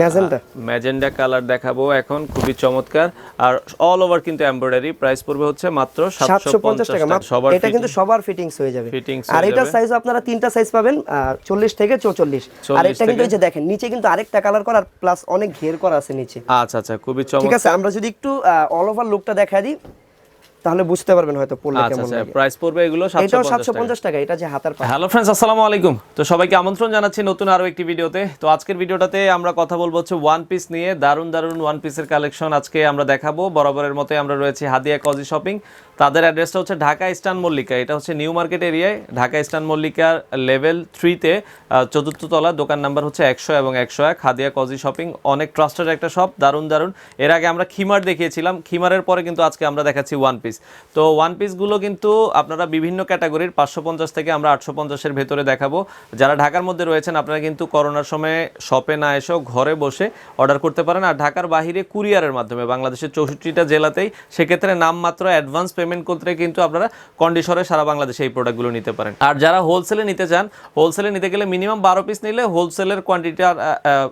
Magenta magenta colour দেখাবো এখন খুবই চমৎকার। আর অল ওভার কিন্তু এমব্রয়ডারি প্রাইস পড়বে হচ্ছে মাত্র সাতশো পঞ্চাশ টাকা। মাত্র। সবার এটা কিন্তু সবার ফিটিংস হয়ে যাবে। আর হয়ে যাবে। সাইজ আপনারা তিনটা সাইজ পাবেন চল্লিশ থেকে চৌচল্লিশ। আর এটা কিন্তু এই যে দেখেন নিচে কিন্তু আরেকটা কালার করা প্লাস অনেক ঘের করা আছে নিচে। আচ্ছা আচ্ছা খুবই ঠিক চমৎকার। আছে আমরা যদি একটু অল ওভার লুকটা দেখা দিই। তাহলে বুঝতে পারবেন হয়তো পড়লে আচ্ছা কেমন আচ্ছা লাগে। প্রাইস পড়বে এগুলো 750 সাতশো টাকা টাকা এটা যে হাতার পা হ্যালো फ्रेंड्स আসসালামু আলাইকুম। তো সবাইকে আমন্ত্রণ জানাচ্ছি নতুন আরও একটি ভিডিওতে। তো আজকের ভিডিওটাতে আমরা কথা বলব হচ্ছে ওয়ান পিস নিয়ে দারুণ দারুণ ওয়ান পিসের কালেকশন আজকে আমরা দেখাবো। বরাবরের মতোই আমরা রয়েছি হাদিয়া কজি শপিং। তাদের অ্যাড্রেসটা হচ্ছে ঢাকা ইস্টার্ন মল্লিকা। এটা হচ্ছে নিউ মার্কেট এরিয়ায়, ঢাকা ইস্টার্ন মল্লিকার লেভেল থ্রিতে চতুর্থ তলা, দোকান নাম্বার হচ্ছে একশো এবং একশো এক, হাদিয়া কজি শপিং অনেক ট্রাস্টেড একটা শপ দারুণ দারুণ। এর আগে আমরা খিমার দেখিয়েছিলাম, খিমারের পরে কিন্তু আজকে আমরা দেখাচ্ছি ওয়ান পিস তো ওয়ান পিসগুলো কিন্তু আপনারা বিভিন্ন ক্যাটাগরির পাঁচশো পঞ্চাশ থেকে আমরা আটশো পঞ্চাশের ভেতরে দেখাবো। যারা ঢাকার মধ্যে রয়েছেন, আপনারা কিন্তু করোনার সময় শপে না এসেও ঘরে বসে অর্ডার করতে পারেন। আর ঢাকার বাহিরে কুরিয়ারের মাধ্যমে, বাংলাদেশের চৌষট্টিটা জেলাতেই, সেক্ষেত্রে নামমাত্র অ্যাডভান্স পেমেন্ট করতে কিন্তু আপনারা কন্ডিশনে সারা বাংলাদেশে এই প্রোডাক্টগুলো নিতে পারেন। আর যারা হোলসেলে নিতে চান হোলসেলে নিতে গেলে মিনিমাম বারো পিস নিলে হোলসেলের কোয়ান্টিটি আর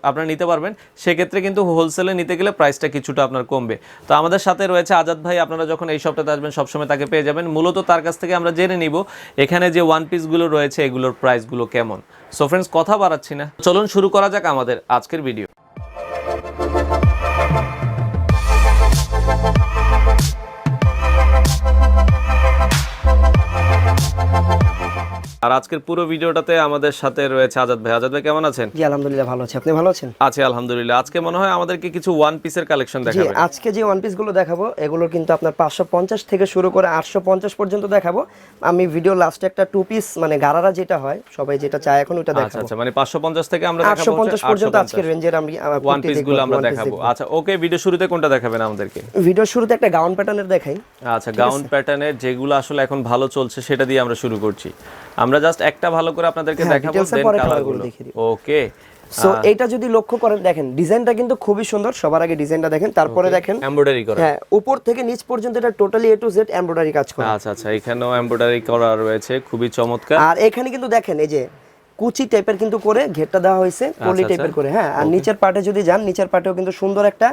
আপনারা নিতে পারবেন। সেক্ষেত্রে কিন্তু হোলসেলে নিতে গেলে প্রাইসটা কিছুটা আপনার কমবে। তো আমাদের সাথে রয়েছে আজাদ ভাই, আপনারা যখন এই সপ্তাহে আসবেন, সবসময় তাকে পেয়ে যাবেন। মূলত তার কাছ থেকে আমরা জেনে নিব এখানে যে ওয়ান পিসগুলো রয়েছে, এগুলোর প্রাইসগুলো কেমন। সো ফ্রেন্ডস কথা বাড়াচ্ছি না। চলুন শুরু করা যাক আমাদের আজকের ভিডিও আর আজকের পুরো ভিডিওটাতে আমাদের সাথে রয়েছে আজাদ ভাই। আজাদ ভাই কেমন আছেন? জি আলহামদুলিল্লাহ ভালো আছি। আপনি ভালো আছেন? আছি আলহামদুলিল্লাহ। আজকে মনে হয় আমাদেরকে কিছু ওয়ান পিসের কালেকশন দেখাবেন জি আজকে যে ওয়ান পিসগুলো দেখাবো এগুলো কিন্তু আপনার পাঁচশো পঞ্চাশ থেকে শুরু করে আটশো পঞ্চাশ পর্যন্ত দেখাবো। আমি ভিডিও লাস্টে একটা টু পিস মানে গারারা যেটা হয় সবাই যেটা চায় এখন ওটা আচ্ছা দেখাবো। আচ্ছা মানে 550 থেকে আমরা দেখাবো পঞ্চাশ পর্যন্ত আজকের রেঞ্জের আমি ওয়ান পিসগুলো আমরা দেখাবো। আচ্ছা ওকে ভিডিও শুরুতে কোনটা দেখাবেন আমাদেরকে? ভিডিও শুরুতে একটা গাউন প্যাটার্নের দেখাই। আচ্ছা গাউন প্যাটার্নের যেগুলো আসলে এখন ভালো চলছে সেটা দিয়ে আমরা শুরু করছি। আমরা জাস্ট একটা ভালো করে আপনাদেরকে হ্যাঁ, দেখাবো দেন কালারগুলো। ওকে সো এটা যদি লক্ষ্য করেন দেখেন ডিজাইনটা কিন্তু খুবই সুন্দর সবার আগে ডিজাইনটা দেখেন তারপরে দেখেন এমব্রয়ডারি করা। হ্যাঁ উপর থেকে নিচ পর্যন্ত এটা totally A to Z embroidery কাজ করা। আচ্ছা আচ্ছা এখানেও এমব্রয়ডারি করা রয়েছে খুবই চমৎকার। আর এখানে কিন্তু দেখেন এই যে কুচি টাইপের কিন্তু করে ঘেরটা দেওয়া হয়েছে পলি আচ্ছা। টাইপের করে হ্যাঁ। আর নিচের পার্টে যদি যান নিচের পার্টেও কিন্তু সুন্দর একটা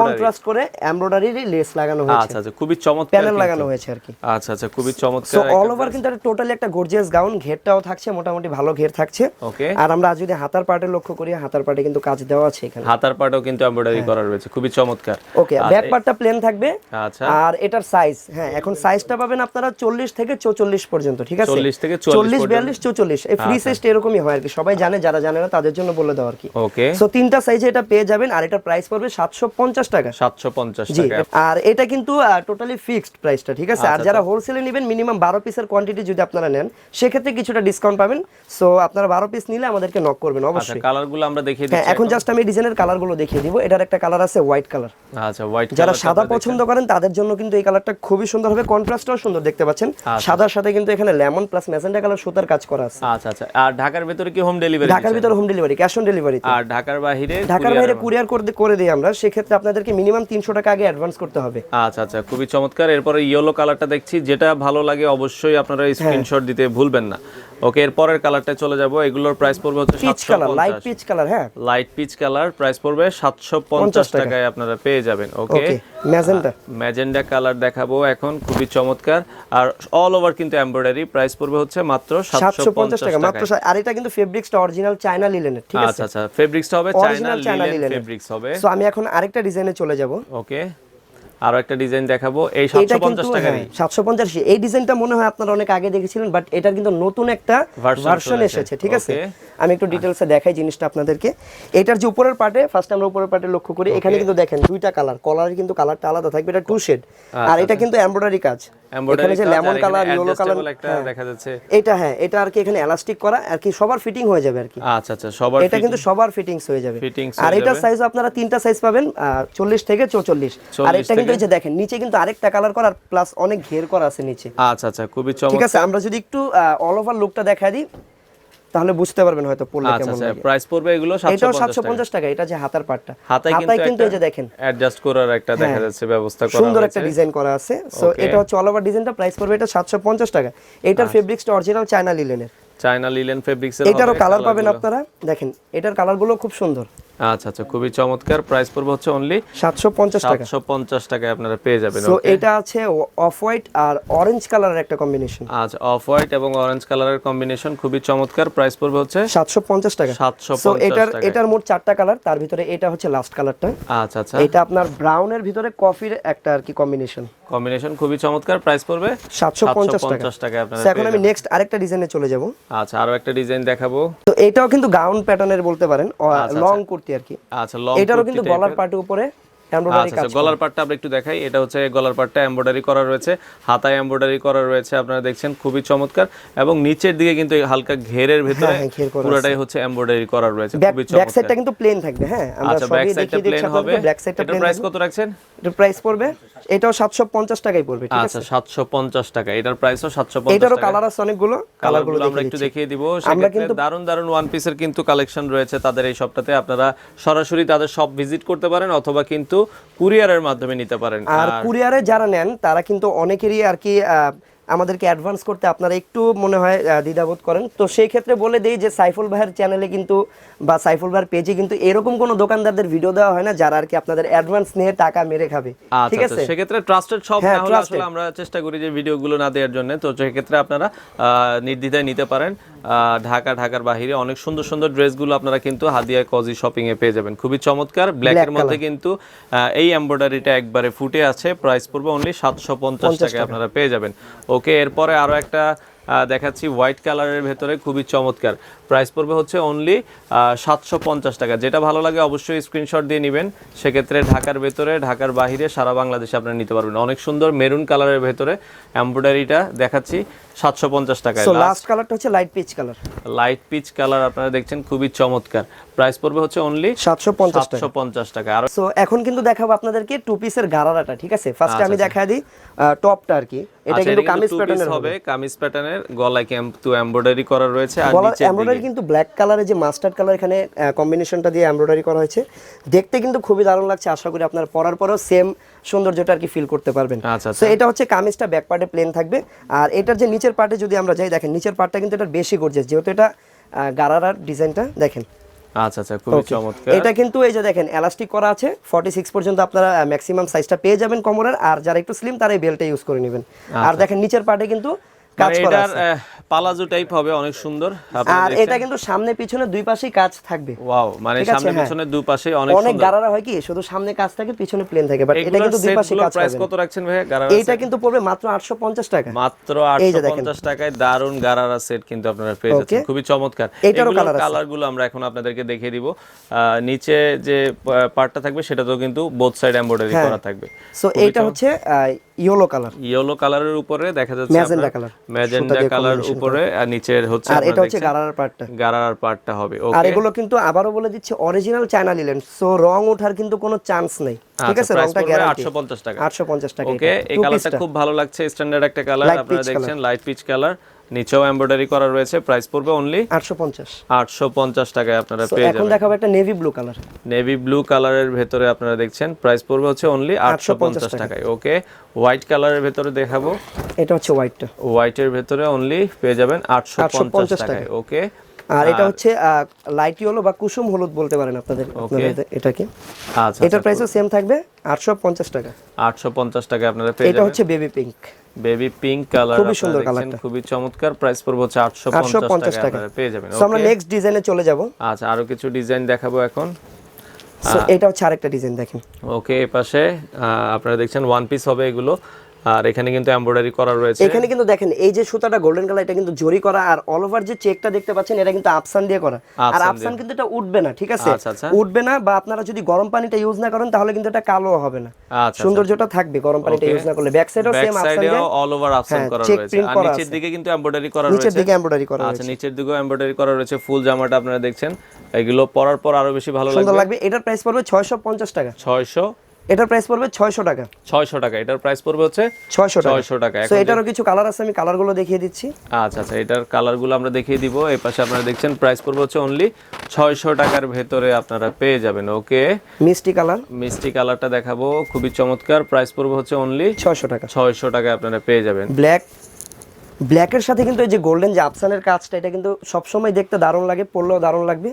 কন্ট্রাস্ট করে এমব্রয়ডারি লেস লাগানো হয়েছে। আচ্ছা আচ্ছা। খুবই চমৎকার প্যানেল লাগানো হয়েছে আর কি। আচ্ছা আচ্ছা। খুবই চমৎকার সো অল ওভার কিন্তু এটা টোটালি একটা গর্জিয়াস গাউন ঘেরটাও থাকছে মোটামুটি ভালো ঘের থাকছে। ওকে আর আমরা যদি হাতার পার্টে লক্ষ্য করি হাতার পার্টে কিন্তু কাজ দেওয়া আছে এখানে। হাতার পাটেও কিন্তু এমব্রয়ডারি। করা রয়েছে। খুবই চমৎকার। ওকে ব্যাক পার্টটা প্লেন থাকবে। আচ্ছা। আর এটার সাইজ হ্যাঁ এখন সাইজটা পাবেন আপনারা চল্লিশ থেকে চৌচল্লিশ পর্যন্ত ঠিক আছে? 40 থেকে 44 চল্লিশ পর্যন্ত। আচ্ছা। বিয়াল্লিশ চৌচল্লিশ। এই ফ্রি সাইজটা এরকমই হয় আর কি সবাই জানে যারা জানে না তাদের জন্য বলে দেওয়া আর কি ওকে। সো তিনটা সাইজে এটা পেয়ে যাবেন আর এটার প্রাইস পড়বে সাতশো পঞ্চাশ টাকা। সাতশো পঞ্চাশ জি টাকা। আর এটা কিন্তু টোটালি ফিক্সড প্রাইসটা ঠিক আছে? আচ্ছা, আর যারা হোলসেলে নেবেন মিনিমাম বারো পিসের কোয়ান্টিটি যদি আপনারা নেন সেক্ষেত্রে কিছুটা ডিসকাউন্ট পাবেন। সো আপনারা বারো পিস নিলে আমাদেরকে নক করবেন অবশ্যই। আচ্ছা কালারগুলো আমরা দেখিয়ে হ্যাঁ দিচ্ছি এখন জাস্ট আমি ডিজাইনের কালারগুলো দেখিয়ে দিব। এটার একটা কালার আছে হোয়াইট কালার আচ্ছা হোয়াইট যারা সাদা পছন্দ করেন তাদের জন্য কিন্তু এই কালারটা খুবই সুন্দর হবে। কন্ট্রাস্টটাও সুন্দর দেখতে পাচ্ছেন? সাদার সাথে কিন্তু এখানে লেমন প্লাস ম্যাজেন্টা কালার সুতার কাজ করা আছে। আচ্ছা আচ্ছা। আর ঢাকার ভিতরে কি হোম ডেলিভারি ঢাকার ভিতরে home delivery cash on delivery আর ঢাকার বাইরে ঢাকার বাইরে কুরিয়ার করে করে দেই আমরা সেক্ষেত্রে আপনাদেরকে মিনিমাম তিনশো টাকা আগে অ্যাডভান্স করতে হবে। আচ্ছা আচ্ছা খুবই চমৎকার। এরপরে ইয়েলো কালারটা দেখছি যেটা ভালো লাগে অবশ্যই আপনারা হ্যাঁ। স্ক্রিনশট দিতে ভুলবেন না। ওকে এরপরের কালারটা চলে যাব। এগুলোর প্রাইস পড়বে হচ্ছে peach colour light peach colour হ্যাঁ। লাইট পিচ কালার প্রাইস পড়বে সাতশো পঞ্চাশ টাকায় আপনারা পেয়ে যাবেন ওকে? ম্যাজেন্টা ম্যাজেন্ডা কালার দেখাবো এখন খুবই চমৎকার। আর অল ওভার কিন্তু এমব্রয়ডারি প্রাইস পড়বে হচ্ছে মাত্র সাতশো সাতশো পঞ্চাশ টাকা মাত্র আর এটা কিন্তু ফেব্রিক্সটা অরিজিনাল চায়না লিলেনের ঠিক আছে? আচ্ছা আচ্ছা ফেব্রিক্সটা হবে চায়না লিলেন লিলেনের ফেব্রিক্স হবে। সো আমি এখন আরেকটা ডিজাইনে চলে যাব। ওকে। আরও একটা ডিজাইন দেখাবো। এই এটা সাতশো কিন্তু পঞ্চাশ টাকারই সাতশো পঞ্চাশ। এই ডিজাইনটা মনে হয় আপনারা অনেক আগে দেখেছিলেন বাট এটার কিন্তু নতুন একটা ভার্সন এসেছে। ঠিক আছে? আমি একটু ডিটেলসে দেখাই জিনিসটা আপনাদেরকে। এটার যে উপরের পার্টে ফার্স্ট আমরা উপরের পার্টে লক্ষ্য করি এখানে কিন্তু দেখেন দুইটা কালার কিন্তু কালারটা আলাদা থাকবে এটা টু শেড আর এটা কিন্তু এমব্রয়ডারি কাজ। এখানে যে লেমন কালার ইয়েলো কালার দেখা যাচ্ছে। এটা হ্যাঁ এটা আর কি এখানে এলাস্টিক করা আর কি সবার ফিটিং হয়ে যাবে আর কি। আচ্ছা আচ্ছা সবার এটা কিন্তু সবার ফিটিংস হয়ে যাবে। আর হয়ে এটার সাইজ আপনারা তিনটা সাইজ পাবেন চল্লিশ থেকে চৌচল্লিশ। আর এটা কিন্তু এই যে দেখেন নিচে কিন্তু আরেকটা কালার করা প্লাস অনেক ঘের করা আছে নিচে। আচ্ছা আচ্ছা খুবই ঠিক আছে আমরা যদি একটু অল ওভার লুকটা দেখা দিই তাহলে বুঝতে পারবেন হয়তো পড়লে আচ্ছা কেমন আচ্ছা লাগে। প্রাইস পড়বে এগুলো 750 টাকা। এটা যে হাতার পাটটা। হাতায় কিন্তু এই যে দেখেন। অ্যাডজাস্ট করার একটা দেখা যাচ্ছে ব্যবস্থা করা সুন্দর একটা ডিজাইন করা আছে। সো এটা হচ্ছে অল ওভার ডিজাইনটা প্রাইস পড়বে এটা সাতশো পঞ্চাশ টাকা। আচ্ছা। এটার ফেব্রিক্সটা অরিজিনাল চায়না লিলেনের চায়না লিলেন ফেব্রিক্সের এটারও কালার পাবেন আপনারা। দেখেন এটার কালারগুলো খুব সুন্দর। আচ্ছা আচ্ছা খুবই চমৎকার। প্রাইস পড়বে হচ্ছে অনলি সাতশো পঞ্চাশ টাকা। সাতশো পঞ্চাশ টাকায় আপনারা পেয়ে যাবেন okay? এটা আছে অফ হোয়াইট আর অরেঞ্জ কালারের একটা কম্বিনেশন আচ্ছা অফ হোয়াইট এবং অরেঞ্জ কালারের কম্বিনেশন খুবই চমৎকার। প্রাইস পড়বে হচ্ছে সাতশো পঞ্চাশ টাকা। সাতশো তো পঞ্চাশ এটার এটার মোট চারটা কালার তার ভিতরে এটা হচ্ছে লাস্ট কালারটা আচ্ছা আচ্ছা। এটা আপনার ব্রাউনের ভিতরে কফির একটা আর কি কম্বিনেশন কম্বিনেশন খুবই চমৎকার। প্রাইস পড়বে সাতশো পঞ্চাশ টাকা। পঞ্চাশ টাকায় আপনারা এখন আমি নেক্সট আরেকটা ডিজাইনে চলে যাব। আচ্ছা আরও একটা ডিজাইন দেখাবো। তো এটাও কিন্তু গাউন প্যাটার্নের বলতে পারেন আচ্ছা, লং কুর্তি। আর কি। আচ্ছা লং এটারও কিন্তু গলার পার্টের উপরে এমব্রয়ডারি আচ্ছা আচ্ছা, গলার পাটটা আমরা একটু দেখাই। এটা হচ্ছে গলার পাটটা এমব্রয়ডারি করা রয়েছে হাতায় এমব্রয়ডারি করা রয়েছে আপনারা দেখছেন খুবই চমৎকার। এবং নিচের দিকে কিন্তু হালকা ঘেরের ভিতরে হ্যাঁ, করা পুরোটাই হচ্ছে এমব্রয়ডারি করা রয়েছে ব্যাক খুবই ব্যাক সাইডটা কিন্তু প্লেন থাকবে হ্যাঁ আমরা আচ্ছা ব্যাক সবই দেখিয়ে দিচ্ছি আপনাদের ব্যাক সাইডটা প্লেন প্রাইস কত রাখছেন? এটার প্রাইস পড়বে? এটাও 750 টাকাই পড়বে ঠিক আছে? আচ্ছা 750 টাকা। এটার প্রাইসও 750 এটারও কালার আছে অনেকগুলো কালারগুলো আমরা একটু দেখিয়ে দিব। সেক্ষেত্রে দারুণ দারুণ ওয়ান পিসের কিন্তু কালেকশন রয়েছে তাদের এই সপ্তাহে। আপনারা সরাসরি তাদের সব ভিজিট করতে পারেন অথবা কিন্তু কুরিয়ারের মাধ্যমে নিতে পারেন। আর কুরিয়ারে যারা নেন তারা কিন্তু অনেকেরই আর কি আমাদেরকে অ্যাডভান্স করতে আপনারা একটু মনে হয় দ্বিধাবোধ করেন। তো সেই ক্ষেত্রে বলে দিই যে সাইফুল ভাইয়ের চ্যানেলে কিন্তু বা সাইফুল ভাইয়ের পেজে কিন্তু এরকম কোনো দোকানদারদের ভিডিও দেওয়া হয় না যারা আর কি আপনাদের অ্যাডভান্স নিয়ে টাকা মেরে খাবে। ঠিক আচ্ছা আছে? আচ্ছা সেক্ষেত্রে ট্রাস্টেড সব হ্যাঁ, না হলে আসলে আমরা চেষ্টা করি যে ভিডিওগুলো না দেওয়ার জন্য। তো সেক্ষেত্রে আপনারা নির্দ্বিধায় নিতে পারেন। ঢাকা ঢাকার বাহিরে অনেক সুন্দর সুন্দর ড্রেসগুলো আপনারা কিন্তু হাদিয়া কজি শপিং এ পেয়ে যাবেন। খুবই চমৎকার। ব্ল্যাক এর মধ্যে কিন্তু আহ, এই এমব্রয়ডারিটা একবারে ফুটে আছে। প্রাইস পড়বে অনলি সাতশো পঞ্চাশ টাকায় আপনারা পেয়ে যাবেন। ওকে এরপরে আরও একটা আহ, দেখাচ্ছি হোয়াইট কালারের ভেতরে। খুবই চমৎকার। প্রাইস পড়বে হচ্ছে অনলি সাতশো পঞ্চাশ টাকা। যেটা ভালো লাগে অবশ্যই স্ক্রিনশট দিয়ে নেবেন। সেক্ষেত্রে ঢাকার ভেতরে ঢাকার বাহিরে সারা বাংলাদেশে আপনারা নিতে পারবেন। অনেক সুন্দর মেরুন কালারের ভেতরে এমব্রয়ডারিটা দেখাচ্ছি সাতশো পঞ্চাশ টাকায়। লাস্ট কালারটা হচ্ছে light peach colour light peach colour আপনারা দেখছেন খুবই চমৎকার। প্রাইস পড়বে হচ্ছে অনলি 750 টাকা। সাতশো পঞ্চাশ টাকা। আর সো এখন কিন্তু দেখাবো আপনাদেরকে টু পিসের গারারাটা ঠিক আছে? ফার্স্টে আমি দেখাই দিই টপটা আর কি। এটা আচ্ছা, কিন্তু কামিজ প্যাটার্নের হবে। কামিজ প্যাটার্নের গলায় কিন্তু এমব্রয়ডারি করা রয়েছে। আর গলার এমব্রয়ডারি কিন্তু ব্ল্যাক কালারের যে মাস্টার্ড কালার এখানে কম্বিনেশনটা দিয়ে এমব্রয়ডারি করা হয়েছে দেখতে কিন্তু খুবই দারুণ লাগছে। আশা করি আপনারা পরার পরেও সেম সৌন্দর্যটা আর কি ফিল করতে পারবেন। আচ্ছা, তো এটা হচ্ছে কামিজটা ব্যাক পার্টে প্লেন থাকবে। আর এটার যে নিচের পার্টে যদি আমরা যাই দেখেন নিচের পার্টটা কিন্তু এটা বেশি গর্জেস যেহেতু এটা গারারার ডিজাইনটা দেখেন। আচ্ছা আচ্ছা খুবই চমৎকার। এটা কিন্তু এই যে দেখেন এলাস্টিক করা আছে 46 পর্যন্ত আপনারা ম্যাক্সিমাম সাইজটা পেয়ে যাবেন কোমরের আর যারা একটু স্লিম তারা এই বেলটা ইউজ করে নেবেন। আর দেখেন নিচের পার্টে কিন্তু কাজ মানে করা আছে। পালাজো টাইপ হবে অনেক সুন্দর। আর এটা কিন্তু সামনে পিছনে দুই পাশেই কাজ থাকবে। ওয়াও মানে সামনে হ্যাঁ। পিছনে দুই পাশে অনেক অনেক গারারা হয় কি শুধু সামনে কাজ থাকে পিছনে প্লেন থাকে বাট এটা কিন্তু দুই পাশে কাজ প্রাইস কত রাখছেন ভাই গারারা এইটা কিন্তু পড়বে মাত্র 850 টাকা। মাত্র এই যে 850 টাকায় দারুণ গারারা সেট কিন্তু আপনারা পেয়ে যাচ্ছেন। খুবই চমৎকার। এটারও কালারগুলো আমরা এখন আপনাদেরকে দেখিয়ে দিব। নিচে যে পার্টটা থাকবে সেটা তো কিন্তু বোথ সাইড এমব্রয়ডারি। করা থাকবে। সো এইটা হচ্ছে ইয়েলো কালার। ইয়েলো কালারের উপরে দেখা যাচ্ছে Magenta কালার। ম্যাজেন্ডা কালার উপরে আর নিচের হচ্ছে আর এটা হচ্ছে গারারার পার্টটা গারার পার্টটা হবে আর এগুলো কিন্তু আবারও বলে দিচ্ছি অরিজিনাল চায়না লিলেন সো রং ওঠার কিন্তু কোনো চান্স নেই। ঠিক আছে? রংটা গ্যারান্টি 850 টাকা। 850 টাকা ওকে এই কালারটা খুব ভালো লাগছে স্ট্যান্ডার্ড একটা কালার আপনারা দেখছেন লাইট পিচ কালার নিচেও এমব্রয়ডারি করা রয়েছে প্রাইস পড়বে অনলি 850 আটশো পঞ্চাশ টাকায় আপনারা পেয়ে যাবেন। এখন দেখাবো একটা navy blue colour navy blue কালারের ভেতরে আপনারা দেখছেন প্রাইস পড়বে হচ্ছে অনলি আটশো পঞ্চাশ টাকায়। ওকে হোয়াইট কালারের ভেতরে দেখাবো। এটা হচ্ছে হোয়াইটটা হোয়াইটের ভেতরে অনলি পেয়ে যাবেন আটশো পঞ্চাশ টাকায়। ওকে আর এটা হচ্ছে লাইট ইয়েলো বা কুসুম হলুদ বলতে পারেন আপনাদের এটাকে। আচ্ছা এটার প্রাইসও সেম থাকবে 850 টাকা। আটশো পঞ্চাশ টাকায় আপনারা পেয়ে যাবেন। এটা হচ্ছে baby pink baby pink colour খুবই সুন্দর কালারটা খুবই চমৎকার। প্রাইস পড়বে হচ্ছে আটশো পঞ্চাশ 850 টাকা। আপনারা পেয়ে যাবেন। আমরা নেক্সট ডিজাইনে চলে যাব। আচ্ছা আরও কিছু ডিজাইন দেখাবো এখন। সো এটা হচ্ছে আরেকটা ডিজাইন দেখেন। ওকে এই পাশে আপনারা দেখছেন ওয়ান পিস হবে এগুলো। আর এখানে কিন্তু এমব্রয়ডারি করা রয়েছে। এখানে কিন্তু দেখেন এই যে সুতাটা গোল্ডেন কালার এটা কিন্তু জরি করা আর অল ওভার যে চেকটা দেখতে পাচ্ছেন এটা কিন্তু আফসান দিয়ে করা। আর আফসান আফসান কিন্তু এটা উঠবে না ঠিক আছে? আচ্ছা, আচ্ছা। উঠবে না বা আপনারা যদি গরম পানিটা ইউজ না করেন তাহলে কিন্তু এটা কালো হবে না। আচ্ছা সৌন্দর্যটা থাকবে গরম পানিটা ইউজ না করলে। ব্যাক সাইডও সেম আফসান সাইডেও দিয়ে। অল ওভার আফসান হ্যাঁ, করা রয়েছে। আর নিচের দিকে কিন্তু এমব্রয়ডারি করা রয়েছে। নিচের দিকে এমব্রয়ডারি করা আচ্ছা নিচের দিকেও এমব্রয়ডারি করা রয়েছে। ফুল জামাটা আপনারা দেখছেন। এগুলো পরার পর আরও বেশি ভালো সুন্দর লাগবে। লাগবে। এটার প্রাইস পড়বে 650 টাকা। ছয়শো এটার প্রাইস পড়বে 600 টাকা। ছয়শো টাকা এটার প্রাইস পড়বে হচ্ছে 600 টাকা। 600 টাকা। সো এটারও কিছু কালার আছে আমি কালারগুলো দেখিয়ে দিচ্ছি। আচ্ছা আচ্ছা এটার কালারগুলো আমরা দেখিয়ে দিব। এই পাশে আপনারা দেখছেন প্রাইস পড়বে হচ্ছে অনলি ছয়শো টাকার ভেতরে আপনারা পেয়ে যাবেন ওকে? মিষ্টি কালার মিষ্টি কালারটা দেখাবো খুবই চমৎকার। প্রাইস পড়বে হচ্ছে অনলি 600 টাকা। ছয়শো টাকায় আপনারা পেয়ে যাবেন। ব্ল্যাক ব্ল্যাকের সাথে কিন্তু এই যে গোল্ডেন যে আফসানের কাজটা এটা কিন্তু সবসময় দেখতে দারুণ লাগে পরলেও দারুণ লাগবে।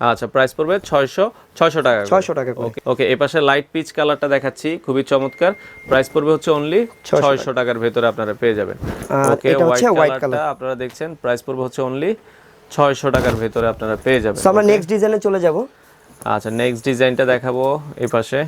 আচ্ছা প্রাইস পড়বে ছয়শো ছয়শো টাকা করে। 600 টাকা ওকে ওকে এই পাশে লাইট পিচ কালারটা দেখাচ্ছি খুবই চমৎকার। প্রাইস পড়বে হচ্ছে অনলি 600 ছয়শো টাকার ভেতরে আপনারা পেয়ে যাবেন। ওকে এটা হচ্ছে হোয়াইট কালারটা আপনারা দেখছেন প্রাইস পড়বে হচ্ছে অনলি ছয়শো টাকার ভেতরে আপনারা পেয়ে যাবেন। আমরা নেক্সট ডিজাইনে চলে যাব। আচ্ছা নেক্সট ডিজাইনটা দেখাবো এই পাশে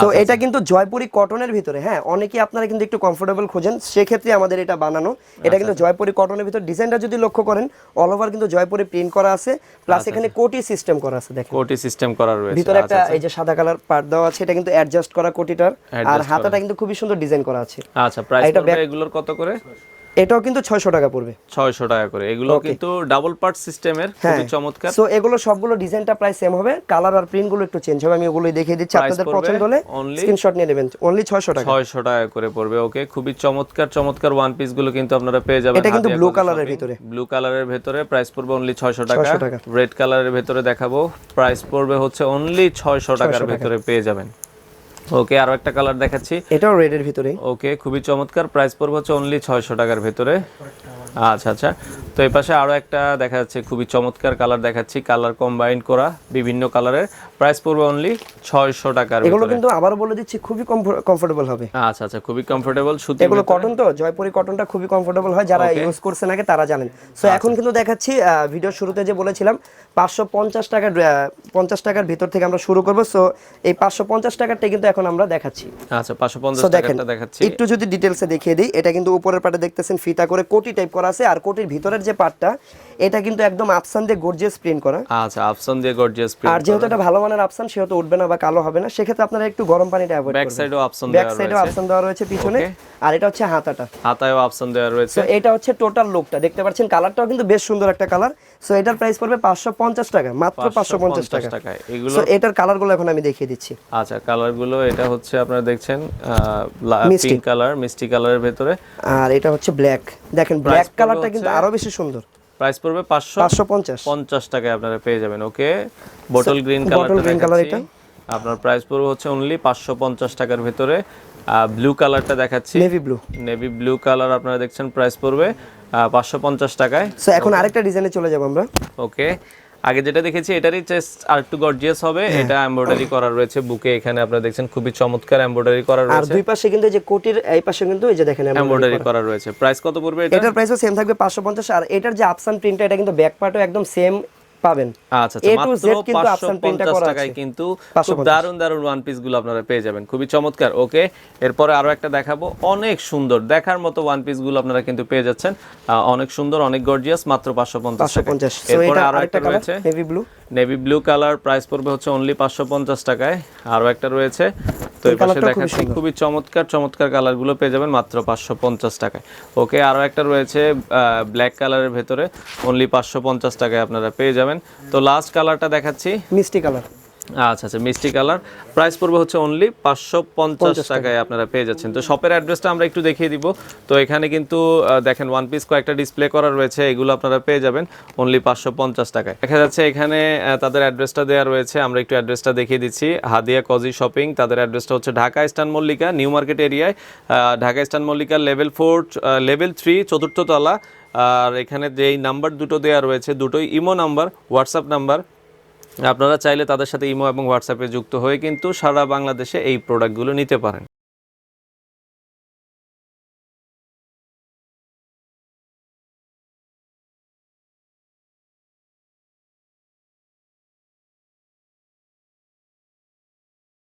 সো আচ্ছা, এটা কিন্তু জয়পুরি কটনের ভিতরে হ্যাঁ অনেকেই আপনারা কিন্তু একটু কমফোর্টেবল খোঁজেন সেক্ষেত্রে আমাদের এটা বানানো। এটা আচ্ছা, কিন্তু জয়পুরি কটনের ভিতরে ডিজাইনটা যদি লক্ষ্য করেন অল ওভার কিন্তু জয়পুরি প্রিন্ট করা আছে প্লাস আচ্ছা, এখানে কোটি সিস্টেম করা আছে দেখেন। কোটি সিস্টেম করা রয়েছে ভিতরে আচ্ছা, একটা এই যে সাদা কালার পার্ট দেওয়া আছে এটা কিন্তু অ্যাডজাস্ট করা কোটিটার আর হাতাটা কিন্তু খুবই সুন্দর ডিজাইন করা আছে। আচ্ছা প্রাইস এটা এগুলোর কত করে? এটাও কিন্তু ছয়শো টাকা পড়বে। ছয়শো টাকা করে। এগুলো কিন্তু ডাবল পার্ট সিস্টেমের হ্যাঁ। খুবই চমৎকার। সো এগুলো সবগুলো ডিজাইনটা প্রায় সেম হবে। কালার আর প্রিন্টগুলো একটু চেঞ্জ হবে। আমি ওগুলো দেখিয়ে দিচ্ছি। আপনাদের পছন্দ হলে স্ক্রিনশট নিয়ে নেবেন। অনলি ছয়শো টাকা। ছয়শো টাকা করে পড়বে। ওকে খুবই চমৎকার চমৎকার ওয়ান পিসগুলো কিন্তু আপনারা পেয়ে যাবেন এটা কিন্তু colour এর ভিতরে। ব্লু কালারের ভেতরে প্রাইস পড়বে অনলি ছয়শো টাকা। 600 টাকা। রেড কালারের ভেতরে দেখাবো। প্রাইস পড়বে হচ্ছে অনলি ছয়শো টাকার ভেতরে পেয়ে যাবেন। ওকে আরও একটা কালার দেখাচ্ছি। এটাও রেড এর ভিতরে ওকে খুবই চমৎকার। প্রাইস পড়বে হচ্ছে অনলি ছয়শো টাকার ভিতরে। আচ্ছা আচ্ছা। তো এই পাশে আরও একটা দেখা যাচ্ছে খুবই চমৎকার কালার দেখাচ্ছি। কালার কম্বাইন করা বিভিন্ন কালারের প্রাইস পড়বে অনলি ছয়শো টাকার এগুলো কিন্তু আবার বলে দিচ্ছি খুবই কমফোর্টেবল হবে। আচ্ছা আচ্ছা খুবই কমফোর্টেবল সুতি এগুলো কটন তো জয়পুরি কটনটা খুবই কমফোর্টেবল হয় যারা ইউজ করছেন আগে তারা জানেন। সো এখন কিন্তু দেখাচ্ছি ভিডিও শুরুতে যে বলেছিলাম পাঁচশো পঞ্চাশ টাকার পঞ্চাশ টাকার ভিতর থেকে আমরা শুরু করব। সো এই পাঁচশো পঞ্চাশ টাকারটা কিন্তু এখন আমরা দেখাচ্ছি। আচ্ছা পাঁচশো পঞ্চাশ দেখেন টাকাটা দেখাচ্ছি। একটু যদি ডিটেলসে দেখিয়ে দিই এটা কিন্তু উপরের পাটে দেখতেছেন ফিতা করে কোটি টাইপ করা আছে। আর কোটির ভিতরের যে পার্টটা এটা কিন্তু একদম আফসান দিয়ে গর্জিয়াস প্রিন্ট করা। আচ্ছা আফসান দিয়ে গর্জিয়াস প্রিন্ট আর যেহেতু এটা ভালো মানের আফসান সেহেতু উঠবে না বা কালো হবে না সেক্ষেত্রে আপনারা একটু গরম পানিটা অ্যাভয়েড ব্যাক করবেন। সাইডেও আফসান ব্যাক দেওয়া সাইডেও রয়েছে। আফসান দেওয়া রয়েছে পিছনে। আর এটা হচ্ছে হাতাটা। হাতায়ও আফসান দেওয়া রয়েছে। তো এটা হচ্ছে টোটাল লুকটা দেখতে পাচ্ছেন কালারটাও কিন্তু বেশ সুন্দর একটা কালার সো এটার প্রাইস পড়বে পাঁচশো পঞ্চাশ টাকা মাত্র পাঁচশো পঞ্চাশ 550 টাকা। এগুলো সো এটার কালারগুলো এখন আমি দেখিয়ে দিচ্ছি। আচ্ছা কালারগুলো এটা হচ্ছে আপনারা দেখছেন। পিঙ্ক কালার মিষ্টি। কালারের ভেতরে। আর এটা হচ্ছে ব্ল্যাক দেখেন ব্ল্যাক কালারটা কিন্তু আরও বেশি সুন্দর। প্রাইস পড়বে পাঁচশো পাঁচশো পঞ্চাশ। পঞ্চাশ টাকায় আপনারা পেয়ে যাবেন ওকে বটল গ্রিন কালার কালারটা গ্রিন কালার এটা আপনার প্রাইস পড়বে হচ্ছে অনলি পাঁচশো পঞ্চাশ টাকার ভিতরে। ব্লু কালারটা দেখাচ্ছি। Navy blue navy blue colour আপনারা দেখছেন প্রাইস পড়বে পাঁচশো পঞ্চাশ টাকায়। সো এখন আরেকটা ডিজাইনে চলে যাব আমরা। ওকে আগে যেটা দেখেছি এটারই চেস্ট আর একটু গর্জিয়াস হবে হ্যাঁ। এটা এমব্রয়ডারি করা রয়েছে বুকে এখানে আপনারা দেখছেন খুবই চমৎকার এমব্রয়ডারি করা রয়েছে আর দুই পাশে কিন্তু এই যে কোটির এই পাশে কিন্তু এই যে দেখেন এমব্রয়ডারি করা। রয়েছে প্রাইস কত পড়বে এটা এটার প্রাইসও সেম থাকবে পাঁচশো পঞ্চাশ আর এটার যে আপসান প্রিন্ট এটা কিন্তু ব্যাক পার্টও একদম সেম পাবেন। আচ্ছা এ টু জেড কিন্তু অপশন প্রিন্ট করা আছে। কিন্তু খুব দারুণ দারুণ ওয়ান পিসগুলো আপনারা পেয়ে যাবেন। খুবই চমৎকার। ওকে এরপরে আরও একটা দেখাবো। অনেক সুন্দর দেখার মতো ওয়ান পিসগুলো আপনারা কিন্তু পেয়ে যাচ্ছেন। অনেক সুন্দর অনেক গর্জিয়াস মাত্র 550 পাঁচশো টাকা পঞ্চাশ। এরপরে আরও একটা রয়েছে। Heavy blue navy blue colour price পড়বে হচ্ছে অনলি পাঁচশো পঞ্চাশ টাকায়। আরও একটা রয়েছে। তো এই পাশে দেখাচ্ছি খুবই চমৎকার চমৎকার কালারগুলো পেয়ে যাবেন মাত্র পাঁচশো পঞ্চাশ টাকায়। ওকে আরও একটা রয়েছে ব্ল্যাক কালারের ভেতরে অনলি পাঁচশো পঞ্চাশ টাকায় আপনারা পেয়ে যাবেন। তো লাস্ট কালারটা দেখাচ্ছি। মিষ্টি কালার আচ্ছা আচ্ছা মিষ্টি কালার। প্রাইস পড়বে হচ্ছে অনলি পাঁচশো পঞ্চাশ টাকায় আপনারা পেয়ে যাচ্ছেন। তো শপের অ্যাড্রেসটা আমরা একটু দেখিয়ে দিব। তো এখানে কিন্তু দেখেন ওয়ান পিস কয়েকটা ডিসপ্লে করা রয়েছে এগুলো আপনারা পেয়ে যাবেন অনলি পাঁচশো পঞ্চাশ টাকায়। দেখা যাচ্ছে এখানে তাদের অ্যাড্রেসটা দেওয়া রয়েছে। আমরা একটু অ্যাড্রেসটা দেখিয়ে দিচ্ছি। হাদিয়া কজি শপিং তাদের অ্যাড্রেসটা হচ্ছে Dhaka Eastern Mallika new market এরিয়ায় Dhaka Eastern Mallika level four level three চতুর্থ তলা। আর এখানে যেই নাম্বার দুটো দেওয়া রয়েছে দুটোই ইমো নাম্বার হোয়াটসঅ্যাপ নাম্বার আপনারা চাইলে তাদের সাথে ইমো এবং হোয়াটসঅ্যাপে যুক্ত হয়ে কিন্তু সারা বাংলাদেশে এই প্রোডাক্টগুলো নিতে পারেন।